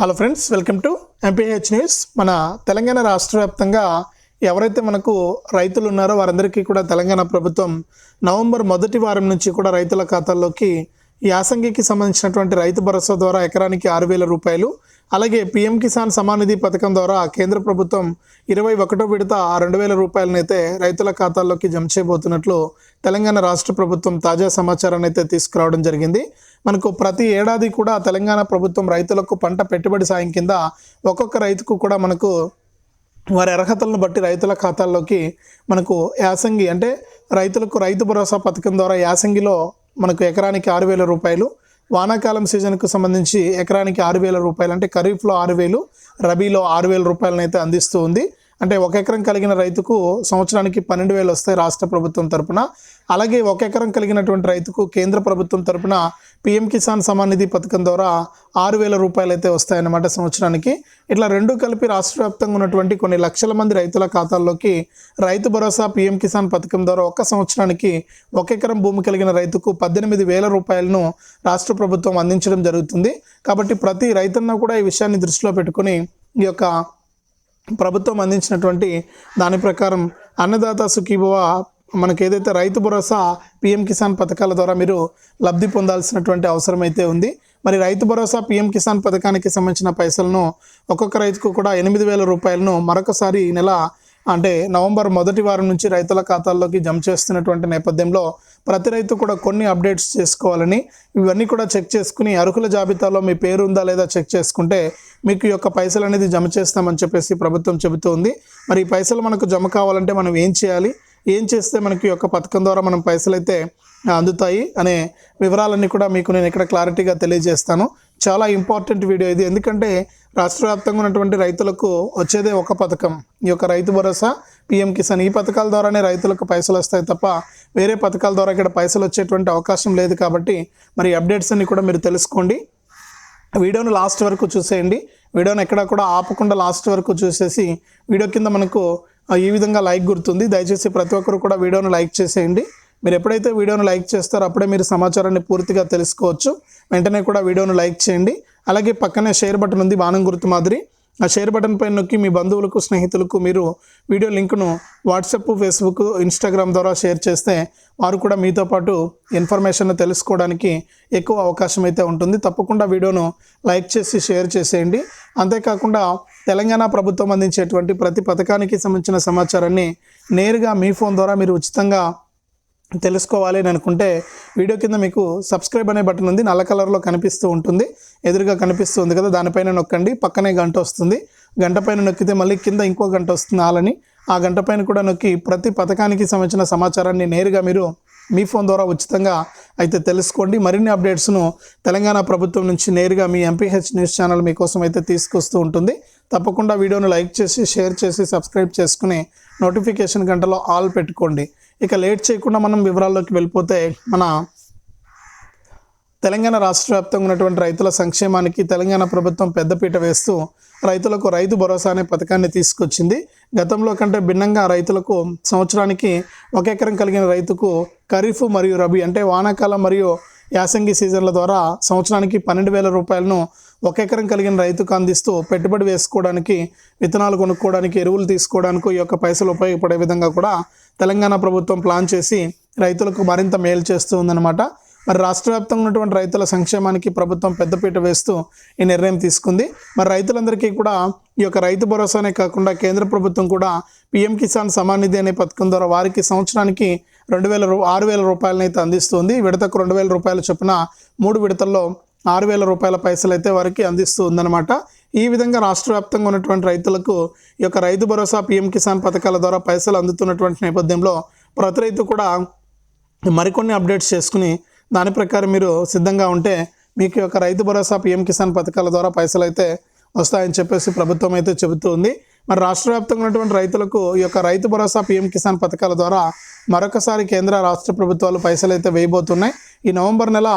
Hello friends welcome to MPH news మన తెలంగాణ రాష్ట్ర వ్యాప్తంగా ఎవరైతే మనకు రైతులు ఉన్నారో వారందరికీ కూడా తెలంగాణ ప్రభుత్వం నవంబర్ మొదటి వారం నుంచి కూడా రైతుల ఖాతాల్లోకి యాసంగికి సంబంధించినటువంటి రైతు భరోసా ద్వారా ఎకరానికి ఆరు వేల రూపాయలు అలాగే పీఎం కిసాన్ సమానిధి పథకం ద్వారా కేంద్ర ప్రభుత్వం ఇరవై ఒకటో విడత రెండు వేల రూపాయలనైతే రైతుల ఖాతాల్లోకి జమ చేయబోతున్నట్లు తెలంగాణ రాష్ట్ర ప్రభుత్వం తాజా సమాచారాన్ని అయితే తీసుకురావడం జరిగింది. మనకు ప్రతి ఏడాది కూడా తెలంగాణ ప్రభుత్వం రైతులకు పంట పెట్టుబడి సాయం కింద ఒక్కొక్క రైతుకు కూడా మనకు వారి అర్హతలను బట్టి రైతుల ఖాతాల్లోకి మనకు యాసంగి అంటే రైతులకు రైతు భరోసా పథకం ద్వారా యాసంగిలో మనకు ఎకరానికి ఆరు వేల రూపాయలు వానాకాలం సీజన్కు సంబంధించి ఎకరానికి ఆరు వేల రూపాయలు అంటే ఖరీఫ్లో ఆరు వేలు రబీలో ఆరు వేల రూపాయలను అయితే అందిస్తూ ఉంది. అంటే ఒక ఎకరం కలిగిన రైతుకు సంవత్సరానికి పన్నెండు వేలు వస్తాయి రాష్ట్ర ప్రభుత్వం తరపున. అలాగే ఒక ఎకరం కలిగినటువంటి రైతుకు కేంద్ర ప్రభుత్వం తరపున పిఎం కిసాన్ సమాన్ నిధి పథకం ద్వారా ఆరు వేల రూపాయలు అయితే వస్తాయన్నమాట సంవత్సరానికి. ఇట్లా రెండు కలిపి రాష్ట్ర వ్యాప్తంగా ఉన్నటువంటి కొన్ని లక్షల మంది రైతుల ఖాతాల్లోకి రైతు భరోసా పిఎం కిసాన్ పథకం ద్వారా ఒక సంవత్సరానికి ఒక ఎకరం భూమి కలిగిన రైతుకు పద్దెనిమిది వేల రూపాయలను రాష్ట్ర ప్రభుత్వం అందించడం జరుగుతుంది. కాబట్టి ప్రతి రైతన్న కూడా ఈ విషయాన్ని దృష్టిలో పెట్టుకొని ఈ యొక్క ప్రభుత్వం అందించినటువంటి దాని ప్రకారం అన్నదాత సుఖీభవ మనకి ఏదైతే రైతు భరోసా పిఎం కిసాన్ పథకాల ద్వారా మీరు లబ్ధి పొందాల్సినటువంటి అవసరం అయితే ఉంది. మరి రైతు భరోసా పిఎం కిసాన్ పథకానికి సంబంధించిన పైసలను ఒక్కొక్క రైతుకు కూడా ఎనిమిది వేల రూపాయలను మరొకసారి ఈ నెల అంటే నవంబర్ మొదటి వారం నుంచి రైతుల ఖాతాల్లోకి జమ చేస్తున్నటువంటి నేపథ్యంలో ప్రతి రైతు కూడా కొన్ని అప్డేట్స్ చేసుకోవాలని ఇవన్నీ కూడా చెక్ చేసుకుని అర్హుల జాబితాలో మీ పేరు ఉందా లేదా చెక్ చేసుకుంటే మీకు ఈ యొక్క పైసలు అనేది జమ చేస్తామని చెప్పేసి ప్రభుత్వం చెబుతోంది. మరి ఈ పైసలు మనకు జమ కావాలంటే మనం ఏం చేయాలి? ఏం చేస్తే మనకి ఈ యొక్క పథకం ద్వారా మనం పైసలు అయితే అందుతాయి? అనే వివరాలన్నీ కూడా మీకు నేను ఇక్కడ క్లారిటీగా తెలియజేస్తాను. చాలా ఇంపార్టెంట్ వీడియో ఇది. ఎందుకంటే రాష్ట్ర వ్యాప్తంగా ఉన్నటువంటి రైతులకు వచ్చేదే ఒక పథకం. ఈ యొక్క రైతు భరోసా పిఎం కిసాన్ ఈ పథకాల ద్వారానే రైతులకు పైసలు వస్తాయి తప్ప వేరే పథకాల ద్వారా ఇక్కడ పైసలు వచ్చేటువంటి అవకాశం లేదు కాబట్టి మరి అప్డేట్స్ అన్ని కూడా మీరు తెలుసుకోండి. వీడియోను లాస్ట్ వరకు చూసేయండి. వీడియోను ఎక్కడ కూడా ఆపకుండా లాస్ట్ వరకు చూసేసి వీడియో కింద మనకు ఈ విధంగా లైక్ గుర్తుంది. దయచేసి ప్రతి ఒక్కరు కూడా వీడియోను లైక్ చేసేయండి. మీరు ఎప్పుడైతే వీడియోను లైక్ చేస్తారో అప్పుడే మీరు సమాచారాన్ని పూర్తిగా తెలుసుకోవచ్చు. వెంటనే కూడా వీడియోను లైక్ చేయండి. అలాగే పక్కనే షేర్ బటన్ ఉంది బాణం గుర్తు మాదిరి. ఆ షేర్ బటన్ పైన నొక్కి మీ బంధువులకు స్నేహితులకు మీరు వీడియో లింక్ను వాట్సాప్ ఫేస్బుక్ ఇన్స్టాగ్రామ్ ద్వారా షేర్ చేస్తే వారు కూడా మీతో పాటు ఇన్ఫర్మేషన్ తెలుసుకోవడానికి ఎక్కువ అవకాశం అయితే ఉంటుంది. తప్పకుండా వీడియోను లైక్ చేసి షేర్ చేసేయండి. అంతేకాకుండా తెలంగాణ ప్రభుత్వం అందించేటువంటి ప్రతి పథకానికి సంబంధించిన సమాచారాన్ని నేరుగా మీ ఫోన్ ద్వారా మీరు ఉచితంగా తెలుసుకోవాలి అని అనుకుంటే వీడియో కింద మీకు సబ్స్క్రైబ్ అనే బటన్ ఉంది. నల్ల కలర్లో కనిపిస్తూ ఉంటుంది. ఎదురుగా కనిపిస్తుంది కదా దానిపైన నొక్కండి. పక్కనే గంట వస్తుంది. గంట పైన నొక్కితే మళ్ళీ కింద ఇంకో గంట వస్తుంది ఆలని. ఆ గంట పైన కూడా నొక్కి ప్రతి పథకానికి సంబంధించిన సమాచారాన్ని నేరుగా మీరు మీ ఫోన్ ద్వారా ఉచితంగా అయితే తెలుసుకోండి. మరిన్ని అప్డేట్స్ను తెలంగాణ ప్రభుత్వం నుంచి నేరుగా మీ ఎంపీహెచ్ న్యూస్ ఛానల్ మీకోసం అయితే తీసుకొస్తూ ఉంటుంది. తప్పకుండా వీడియోను లైక్ చేసి షేర్ చేసి సబ్స్క్రైబ్ చేసుకుని నోటిఫికేషన్ గంటలో ఆల్ పెట్టుకోండి. ఇక లేట్ చేయకుండా మనం వివరాల్లోకి వెళ్ళిపోతే మన తెలంగాణ రాష్ట్ర వ్యాప్తంగా ఉన్నటువంటి రైతుల సంక్షేమానికి తెలంగాణ ప్రభుత్వం పెద్దపీట వేస్తూ రైతులకు రైతు భరోసా అనే పథకాన్ని తీసుకొచ్చింది. గతంలో కంటే భిన్నంగా రైతులకు సంవత్సరానికి ఒక ఎకరం కలిగిన రైతుకు ఖరీఫ్ మరియు రబీ అంటే వానాకాలం మరియు యాసంగి సీజన్ల ద్వారా సంవత్సరానికి పన్నెండు వేల రూపాయలను ఒక ఎకరం కలిగిన రైతుకు అందిస్తూ పెట్టుబడి వేసుకోవడానికి విత్తనాలు కొనుక్కోవడానికి ఎరువులు తీసుకోవడానికి ఈ యొక్క పైసలు ఉపయోగపడే విధంగా కూడా తెలంగాణ ప్రభుత్వం ప్లాన్ చేసి రైతులకు మరింత మేలు చేస్తూ ఉందన్నమాట. మరి రాష్ట్ర వ్యాప్తంగా ఉన్నటువంటి రైతుల సంక్షేమానికి ప్రభుత్వం పెద్దపీట వేస్తూ ఈ నిర్ణయం తీసుకుంది. మరి రైతులందరికీ కూడా ఈ యొక్క రైతు భరోసానే కాకుండా కేంద్ర ప్రభుత్వం కూడా పిఎం కిసాన్ సమాన్ నిధి అనే పథకం ద్వారా వారికి సంవత్సరానికి రెండు వేల రూ ఆరు వేల రూపాయలనైతే అందిస్తుంది. విడతకు రెండు వేల రూపాయల చొప్పున మూడు విడతల్లో ఆరు వేల రూపాయల పైసలు అయితే వారికి అందిస్తూ ఉందన్నమాట. ఈ విధంగా రాష్ట్ర వ్యాప్తంగా ఉన్నటువంటి రైతులకు ఈ యొక్క రైతు భరోసా పిఎం కిసాన్ పథకాల ద్వారా పైసలు అందుతున్నటువంటి నేపథ్యంలో ప్రతి రైతు కూడా మరికొన్ని అప్డేట్స్ చేసుకుని దాని ప్రకారం మీరు సిద్ధంగా ఉంటే మీకు ఈ యొక్క రైతు భరోసా పిఎం కిసాన్ పథకాల ద్వారా పైసలు అయితే వస్తాయని చెప్పేసి ప్రభుత్వం అయితే చెబుతూ ఉంది. మరి రాష్ట్ర వ్యాప్తంగా ఉన్నటువంటి రైతులకు ఈ యొక్క రైతు భరోసా పిఎం కిసాన్ పథకాల ద్వారా మరొకసారి కేంద్ర రాష్ట్ర ప్రభుత్వాలు పైసలు అయితే వేయబోతున్నాయి. ఈ నవంబర్ నెల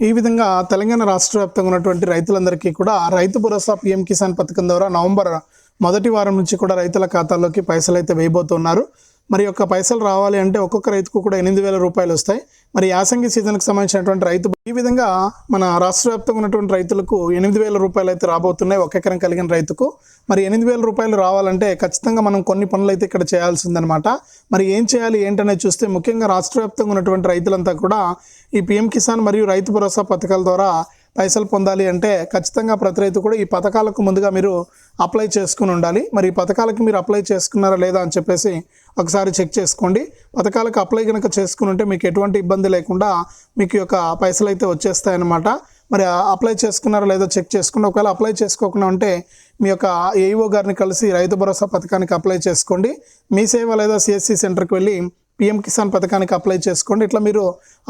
ఈ విధంగా తెలంగాణ రాష్ట్ర వ్యాప్తంగా ఉన్నటువంటి రైతులందరికీ కూడా రైతు భరోసా పిఎం కిసాన్ పథకం ద్వారా నవంబర్ మొదటి వారం నుంచి కూడా రైతుల ఖాతాల్లోకి పైసలు అయితే వేయబోతున్నారు. మరి యొక్క పైసలు రావాలి అంటే ఒక్కొక్క రైతుకు కూడా ఎనిమిది వేల రూపాయలు వస్తాయి. మరి యాసంగి సీజన్కి సంబంధించినటువంటి రైతు ఈ విధంగా మన రాష్ట్ర వ్యాప్తంగా ఉన్నటువంటి రైతులకు ఎనిమిది వేల రూపాయలు అయితే రాబోతున్నాయి ఒక ఎకరం కలిగిన రైతుకు. మరి ఎనిమిది వేల రూపాయలు రావాలంటే ఖచ్చితంగా మనం కొన్ని పనులు అయితే ఇక్కడ చేయాల్సిందనమాట మరి ఏం చేయాలి ఏంటనేది చూస్తే ముఖ్యంగా రాష్ట్ర వ్యాప్తంగా ఉన్నటువంటి రైతులంతా కూడా ఈ పిఎం కిసాన్ మరియు రైతు భరోసా పథకాల ద్వారా పైసలు పొందాలి అంటే ఖచ్చితంగా ప్రతి రైతు కూడా ఈ పథకాలకు ముందుగా మీరు అప్లై చేసుకుని ఉండాలి. మరి ఈ పథకాలకి మీరు అప్లై చేసుకున్నారా లేదా అని చెప్పేసి ఒకసారి చెక్ చేసుకోండి. పథకాలకు అప్లై కనుక చేసుకుని ఉంటే మీకు ఎటువంటి ఇబ్బంది లేకుండా మీకు యొక్క పైసలు అయితే వచ్చేస్తాయన్నమాట. మరి అప్లై చేసుకున్నారా లేదో చెక్ చేసుకోండి ఒకవేళ అప్లై చేసుకోకుండా ఉంటే మీ యొక్క ఏఈఓ గారిని కలిసి రైతు భరోసా పథకానికి అప్లై చేసుకోండి. మీ సేవ లేదా సిఎస్సి సెంటర్కి వెళ్ళి పిఎం కిసాన్ పథకానికి అప్లై చేసుకోండి. ఇట్లా మీరు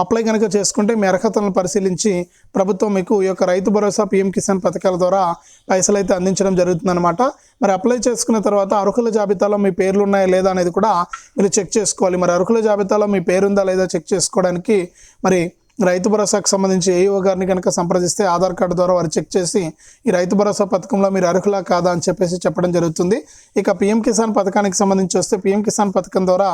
అప్లై కనుక చేసుకుంటే మీ అర్హతలను పరిశీలించి ప్రభుత్వం మీకు ఈ యొక్క రైతు భరోసా పిఎం కిసాన్ పథకాల ద్వారా పైసలు అయితే అందించడం జరుగుతుందన్నమాట. మరి అప్లై చేసుకున్న తర్వాత అర్హుల జాబితాలో మీ పేర్లు ఉన్నాయా లేదా అనేది కూడా మీరు చెక్ చేసుకోవాలి. మరి అర్హుల జాబితాలో మీ పేరుందా లేదా చెక్ చేసుకోవడానికి మరి రైతు భరోసాకు సంబంధించి ఏఈఓ గారిని కనుక సంప్రదిస్తే ఆధార్ కార్డు ద్వారా వారు చెక్ చేసి ఈ రైతు భరోసా పథకంలో మీరు అర్హులా కాదా అని చెప్పేసి చెప్పడం జరుగుతుంది. ఇక పిఎం కిసాన్ పథకానికి సంబంధించి వస్తే పిఎం కిసాన్ పథకం ద్వారా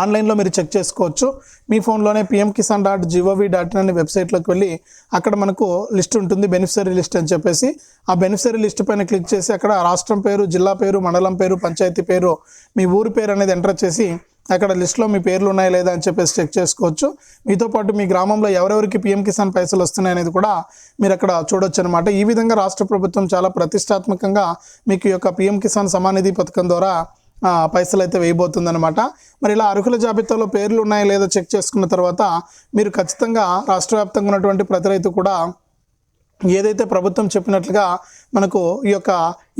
ఆన్లైన్లో మీరు చెక్ చేసుకోవచ్చు. మీ ఫోన్లోనే PM Kisan dot G O V dot in అనే వెబ్సైట్లోకి వెళ్ళి అక్కడ మనకు లిస్ట్ ఉంటుంది బెనిఫిషరీ లిస్ట్ అని చెప్పేసి. ఆ బెనిఫిషరీ లిస్ట్ పైన క్లిక్ చేసి అక్కడ రాష్ట్రం పేరు జిల్లా పేరు మండలం పేరు పంచాయతీ పేరు మీ ఊరి పేరు అనేది ఎంటర్ చేసి అక్కడ లిస్ట్లో మీ పేర్లు ఉన్నాయా లేదా అని చెప్పేసి చెక్ చేసుకోవచ్చు. మీతో పాటు మీ గ్రామంలో ఎవరెవరికి పిఎం కిసాన్ పైసలు వస్తున్నాయి అనేది కూడా మీరు అక్కడ చూడొచ్చు అనమాట ఈ విధంగా రాష్ట్ర ప్రభుత్వం చాలా ప్రతిష్టాత్మకంగా మీకు యొక్క పిఎం కిసాన్ సమానిధి పథకం ద్వారా పైసలు అయితే వేయబోతుందన్నమాట. మరి ఇలా అర్హుల జాబితాలో పేర్లు ఉన్నాయో లేదో చెక్ చేసుకున్న తర్వాత మీరు ఖచ్చితంగా రాష్ట్ర వ్యాప్తంగా ఉన్నటువంటి ప్రతి రైతు కూడా ఏదైతే ప్రభుత్వం చెప్పినట్లుగా మనకు ఈ యొక్క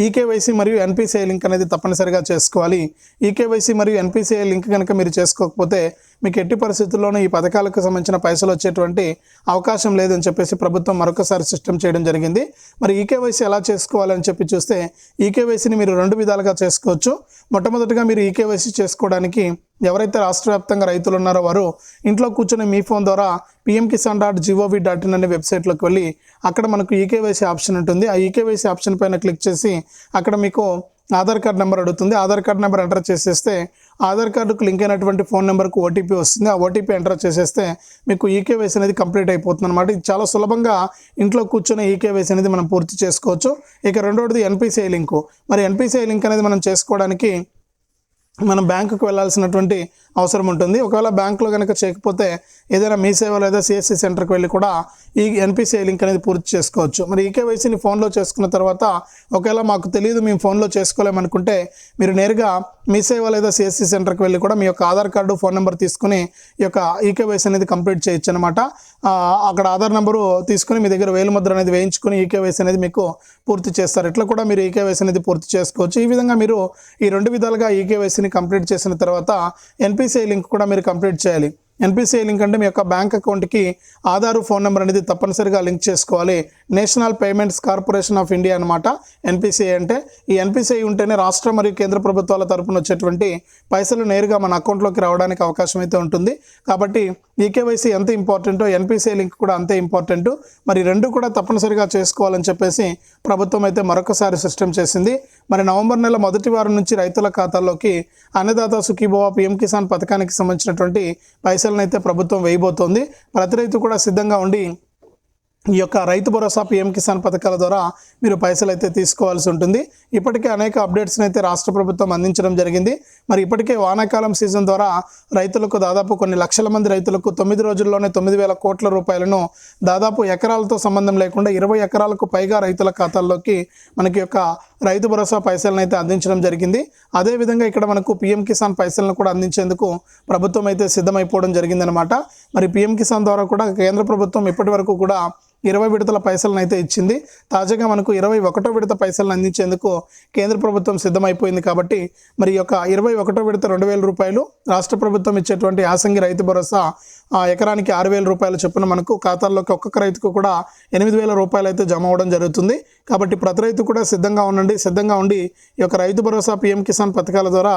ఈకేవైసీ మరియు ఎన్పిసిఐ లింక్ అనేది తప్పనిసరిగా చేసుకోవాలి. ఈకేవైసీ మరియు ఎన్పిసిఐ లింక్ కనుక మీరు చేసుకోకపోతే మీకు ఎట్టి పరిస్థితుల్లోనూ ఈ పథకాలకు సంబంధించిన పైసలు వచ్చేటువంటి అవకాశం లేదని చెప్పేసి ప్రభుత్వం మరొకసారి సిస్టమ్ చేయడం జరిగింది. మరి ఈకేవైసీ ఎలా చేసుకోవాలని చెప్పి చూస్తే ఈకేవైసీని మీరు రెండు విధాలుగా చేసుకోవచ్చు. మొట్టమొదటిగా మీరు ఈకేవైసీ చేసుకోవడానికి ఎవరైతే రాష్ట్ర వ్యాప్తంగా రైతులు ఉన్నారో వారు ఇంట్లో కూర్చొని మీ ఫోన్ ద్వారా PM Kisan dot G O V dot in అనే వెబ్సైట్లోకి వెళ్ళి అక్కడ మనకు ఈకేవైసీ ఆప్షన్ ఉంటుంది. ఆ ఈకేవైసీ ఆప్షన్ పైన క్లిక్ చేసి అక్కడ మీకు ఆధార్ కార్డ్ నెంబర్ అడుగుతుంది. ఆధార్ కార్డ్ నెంబర్ ఎంటర్ చేసేస్తే ఆధార్ కార్డుకు లింక్ అయినటువంటి ఫోన్ నెంబర్కు ఓటీపీ వస్తుంది. ఆ ఓటీపీ ఎంటర్ చేసేస్తే మీకు ఈకేవైసీ అనేది కంప్లీట్ అయిపోతుంది అనమాట ఇది చాలా సులభంగా ఇంట్లో కూర్చొని ఈకేవైసీ అనేది మనం పూర్తి చేసుకోవచ్చు. ఇక రెండవది ఎన్పిసిఐ లింకు. మరి ఎన్పిసిఐ లింక్ అనేది మనం చేసుకోవడానికి మనం బ్యాంకుకు వెళ్ళాల్సినటువంటి అవసరం ఉంటుంది. ఒకవేళ బ్యాంకులో కనుక చేయకపోతే ఏదైనా మీ సేవ లేదా సిఎస్సి సెంటర్కి వెళ్ళి కూడా ఈ ఎన్పిసిఐ లింక్ అనేది పూర్తి చేసుకోవచ్చు. మరి ఈకేవైసీని ఫోన్లో చేసుకున్న తర్వాత ఒకవేళ మాకు తెలియదు మేము ఫోన్లో చేసుకోలేమనుకుంటే మీరు నేరుగా మీ సేవ లేదా సిఎస్సి సెంటర్కి వెళ్ళి కూడా మీ యొక్క ఆధార్ కార్డు ఫోన్ నెంబర్ తీసుకుని ఈ యొక్క ఈకేవైసీ అనేది కంప్లీట్ చేయొచ్చు అనమాట అక్కడ ఆధార్ నెంబరు తీసుకుని మీ దగ్గర వేలు ముద్ర అనేది వేయించుకుని ఈకేవైసీ అనేది మీకు పూర్తి చేస్తారు. ఇట్లా కూడా మీరు ఈకేవైసీ అనేది పూర్తి చేసుకోవచ్చు. ఈ విధంగా మీరు ఈ రెండు విధాలుగా ఈకేవైసీని కంప్లీట్ చేసిన తర్వాత ఎన్పిసిఐ లింక్ కూడా మీరు కంప్లీట్ చేయాలి. ఎన్పిసిఐ లింక్ అంటే మీ యొక్క బ్యాంక్ అకౌంట్కి ఆధార్ ఫోన్ నెంబర్ అనేది తప్పనిసరిగా లింక్ చేసుకోవాలి. National Payments Corporation of India అనమాట ఎన్పిసిఐ అంటే ఈ ఎన్పిసిఐ ఉంటేనే రాష్ట్ర మరియు కేంద్ర ప్రభుత్వాల తరపున వచ్చేటువంటి పైసలు నేరుగా మన అకౌంట్లోకి రావడానికి అవకాశం అయితే ఉంటుంది. కాబట్టి ఈకేవైసీ ఎంత ఇంపార్టెంటో ఎన్పిసిఐ లింక్ కూడా అంతే ఇంపార్టెంట్. మరి రెండు కూడా తప్పనిసరిగా చేసుకోవాలని చెప్పేసి ప్రభుత్వం అయితే మరొకసారి సిస్టమ్ చేసింది. మరి నవంబర్ నెల మొదటి వారం నుంచి రైతుల ఖాతాల్లోకి అన్నదాత సుఖీభవ పిఎం కిసాన్ పథకానికి సంబంధించినటువంటి పైసలను అయితే ప్రభుత్వం వేయబోతోంది. ప్రతి రైతు కూడా సిద్ధంగా ఉండి ఈ యొక్క రైతు భరోసా పిఎం కిసాన్ పథకాల ద్వారా మీరు పైసలు అయితే తీసుకోవాల్సి ఉంటుంది. ఇప్పటికే అనేక అప్డేట్స్ని అయితే రాష్ట్ర ప్రభుత్వం అందించడం జరిగింది. మరి ఇప్పటికే వానాకాలం సీజన్ ద్వారా రైతులకు దాదాపు కొన్ని లక్షల మంది రైతులకు తొమ్మిది రోజుల్లోనే తొమ్మిది వేల కోట్ల రూపాయలను దాదాపు ఎకరాలతో సంబంధం లేకుండా ఇరవై ఎకరాలకు పైగా రైతుల ఖాతాల్లోకి మనకి యొక్క రైతు భరోసా పైసలను అయితే అందించడం జరిగింది. అదేవిధంగా ఇక్కడ మనకు పిఎం కిసాన్ పైసలను కూడా అందించేందుకు ప్రభుత్వం అయితే సిద్ధమైపోవడం జరిగిందనమాట మరి పిఎం కిసాన్ ద్వారా కూడా కేంద్ర ప్రభుత్వం ఇప్పటి వరకు కూడా ఇరవై విడతల పైసలను అయితే ఇచ్చింది. తాజాగా మనకు ఇరవై ఒకటో విడత పైసలను అందించేందుకు కేంద్ర ప్రభుత్వం సిద్ధమైపోయింది కాబట్టి మరి యొక్క ఇరవై ఒకటో విడత రెండు వేల రూపాయలు రాష్ట్ర ప్రభుత్వం ఇచ్చేటువంటి యాసంగి రైతు భరోసా ఆ ఎకరానికి ఆరు వేల రూపాయల చొప్పున మనకు ఖాతాల్లోకి ఒక్కొక్క రైతుకు కూడా ఎనిమిది వేల రూపాయలు అయితే జమ అవ్వడం జరుగుతుంది. కాబట్టి ప్రతి రైతు కూడా సిద్ధంగా ఉండండి సిద్ధంగా ఉండి ఈ యొక్క రైతు భరోసా పిఎం కిసాన్ పథకాల ద్వారా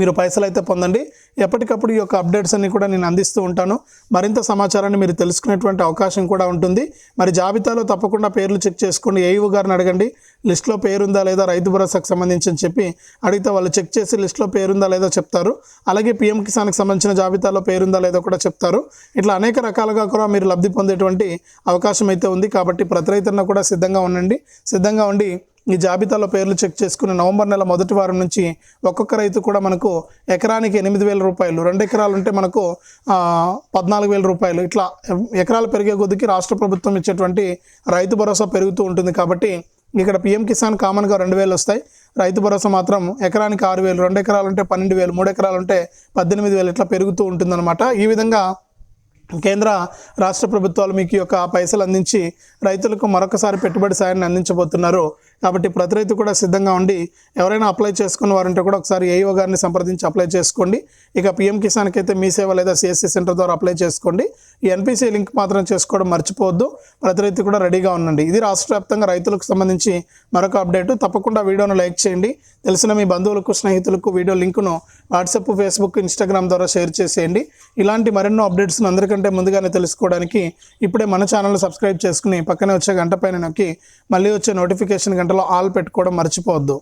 మీరు పైసలు అయితే పొందండి. ఎప్పటికప్పుడు ఈ యొక్క అప్డేట్స్ అన్ని కూడా నేను అందిస్తూ ఉంటాను. మరింత సమాచారాన్ని మీరు తెలుసుకునేటువంటి అవకాశం కూడా ఉంటుంది. మరి జాబితాలో తప్పకుండా పేర్లు చెక్ చేసుకోండి. ఏఈఓ గారిని అడగండి. లిస్ట్లో పేరుందా లేదా రైతు భరోసాకు సంబంధించి అని చెప్పి అడిగితే వాళ్ళు చెక్ చేసి లిస్ట్లో పేరుందా లేదో చెప్తారు. అలాగే పిఎం కిసాన్కి సంబంధించిన జాబితాలో పేరుందా లేదో కూడా చెప్తారు. ఇట్లా అనేక రకాలుగా కూడా మీరు లబ్ధి పొందేటువంటి అవకాశం అయితే ఉంది. కాబట్టి ప్రతి రైతున్న కూడా సిద్ధంగా ఉండండి. సిద్ధంగా ఉండి ఈ జాబితాలో పేర్లు చెక్ చేసుకుని నవంబర్ నెల మొదటి వారం నుంచి ఒక్కొక్క రైతు కూడా మనకు ఎకరానికి ఎనిమిది వేల రూపాయలు రెండు ఎకరాలు ఉంటే మనకు పద్నాలుగు వేల రూపాయలు. ఇట్లా ఎకరాలు పెరిగే కొద్దికి రాష్ట్ర ప్రభుత్వం ఇచ్చేటువంటి రైతు భరోసా పెరుగుతూ ఉంటుంది కాబట్టి ఇక్కడ పిఎం కిసాన్ కామన్గా రెండు వేలు వస్తాయి. రైతు భరోసా మాత్రం ఎకరానికి ఆరు వేలు రెండు ఎకరాలు ఉంటే పన్నెండు వేలు మూడు ఎకరాలు ఉంటే పద్దెనిమిది వేలు ఇట్లా పెరుగుతూ ఉంటుందన్నమాట. ఈ విధంగా కేంద్ర రాష్ట్ర ప్రభుత్వాలు మీకు ఈ యొక్క పైసలు అందించి రైతులకు మరొకసారి పెట్టుబడి సాయాన్ని అందించబోతున్నారు. కాబట్టి ప్రతి రైతు కూడా సిద్ధంగా ఉండి ఎవరైనా అప్లై చేసుకున్న వారంటే కూడా ఒకసారి ఏఈఓ గారిని సంప్రదించి అప్లై చేసుకోండి. ఇక పిఎం కిసాన్కి అయితే మీ సేవ లేదా సిఎస్సి సెంటర్ ద్వారా అప్లై చేసుకోండి. ఈ ఎన్పిసి లింక్ మాత్రం చేసుకోవడం మర్చిపోవద్దు. ప్రతి రైతు కూడా రెడీగా ఉండండి. ఇది రాష్ట్ర వ్యాప్తంగా రైతులకు సంబంధించి మరొక అప్డేట్. తప్పకుండా వీడియోను లైక్ చేయండి. తెలిసిన మీ బంధువులకు స్నేహితులకు వీడియో లింకును వాట్సాప్ ఫేస్బుక్ ఇన్స్టాగ్రామ్ ద్వారా షేర్ చేసేయండి. ఇలాంటి మరెన్నో అప్డేట్స్ను అందరికంటే ముందుగానే తెలుసుకోవడానికి ఇప్పుడే మన ఛానల్ సబ్స్క్రైబ్ చేసుకుని పక్కనే వచ్చే గంట పైన నొక్కి మళ్ళీ వచ్చే నోటిఫికేషన్ గంటలో ఆల్ పెట్టుకోవడం మర్చిపోవద్దు.